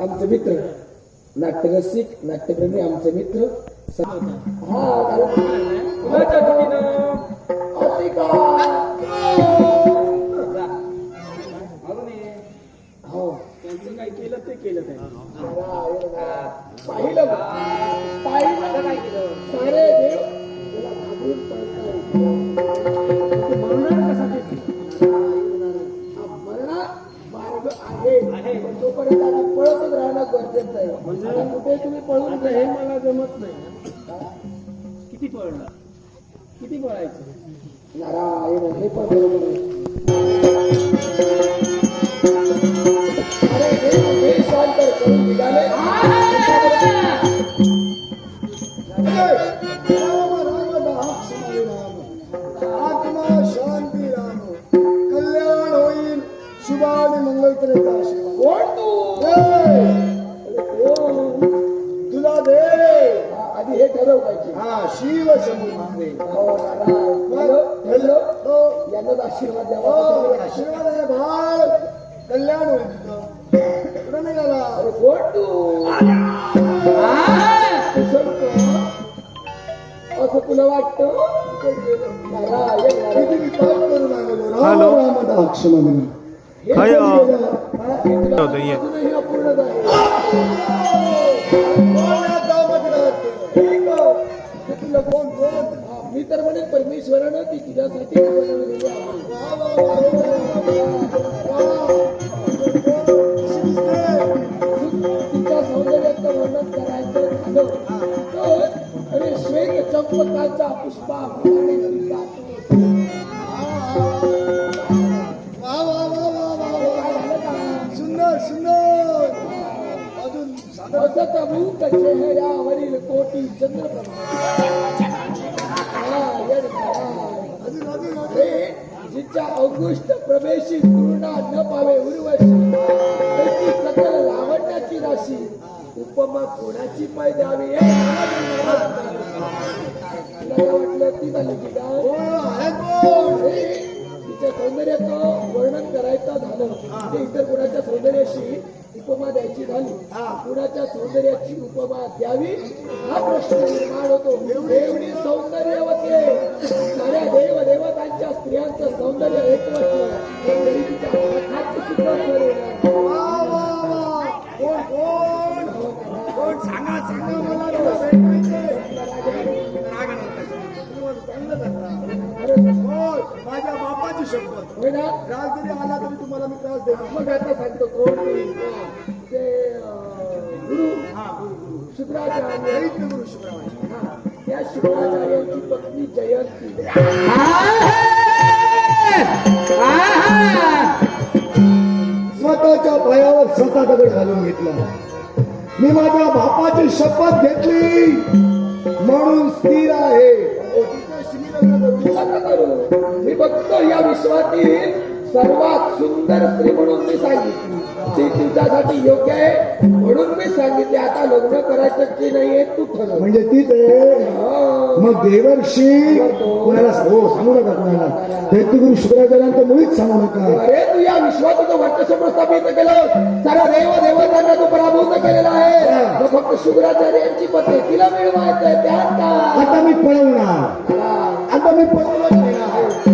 आमचे मित्र नाट्यरसिक नाट्यप्रेमी आमचे मित्र. त्यांचं काय केलं ते केलं पाहिलं? पाहिलं काय केलं पळतच राहणं गरजेचं आहे. म्हणजे? कुठे तुम्ही पळून हे मला जमत नाही. किती पळणार? किती पळायचं? नारायण हे पण बरोबर आहे. होईल शुभाने मंगल करेचा आशीर्वाद कोण तू ए, अरे कोण? तुला दे हा, आधी हे ठरव पाहिजे हा शिव हो ठरलं? हो यांनाच आशीर्वाद द्यावा आशीर्वाद आहे बाळ कल्याण होईल तुझं कुठं निघाला अरे कोण तू कुशल का? असं तुला वाटतं नारायण किती नारायण मी पाप करून आलेलो राम राम दास म्हणून हे तुला होतं, ये. मी तर म्हणे परमेश्वरानं ती तुझ्यासाठी तिच्या सौंदर्याचं वर्णन करायचं झालं तर अरे श्वेत चंपकाचा पुष्पा हसत मुख चेहऱ्यावरील कोटी चंद्रप्रभा हे जिच्या अंगुष्ट प्रवेशी पूर्णा न पावे उर्वशी सकल लावण्याची राशी उपमा कोणाची पाय द्यावी हे वाटलं ती झाली की तिच्या सौंदर्याचं वर्णन करायचं झालं ते इतर कुणाच्या सौंदर्याशी उपमा द्यायची झाली कुणाच्या सौंदर्याची उपमा द्यावी हा प्रश्न निर्माण होतो. देवणी सौंदर्यवते साऱ्या देव देवतांच्या स्त्रियांचं सौंदर्य एकवटलं तरी तिच्या हातात सुद्धा सर येणार. वा वा वा. कोण कोण? कोण? सांगा सांगा बापाची शपथ होय ना? राग जरी आला तरी तुम्हाला मी त्रास देणार. मग आता सांगतो कोण ते? ते अं, गुरु. हा गुरु गुरु. शुक्राचार्य. दैत्य गुरु शुक्राचार्य. हा, त्या शुक्राचार्यांची पत्नी जयंती. स्वतःच्या पायावर स्वतः दगड घालून घेतला. मी माझ्या बापाची शपथ घेतली. म्हणून स्थिर आहे. नका करू. मी या विश्वातील सर्वात सुंदर स्त्री म्हणून मी सांगितली ती तुझ्यासाठी योग्य आहे म्हणून मी सांगितले आता लग्न करायचं की नाही हे तू ठरव म्हणजे तीच आहे. मग देवर्षी कुणाला हो सांगू नका कुणाला. दैत्यगुरु शुक्राचार्यांचं मुळीच सांगू नका. अरे तू या विश्वाचं वर्चस्व प्रस्थापित केलं. सारा देव देवतांना तू पराभूत केलेला आहे. फक्त शुक्राचार्यांची पत्नी तिला मिळवायचंय त्यात का आता मी पळवणार. también puedo llegar.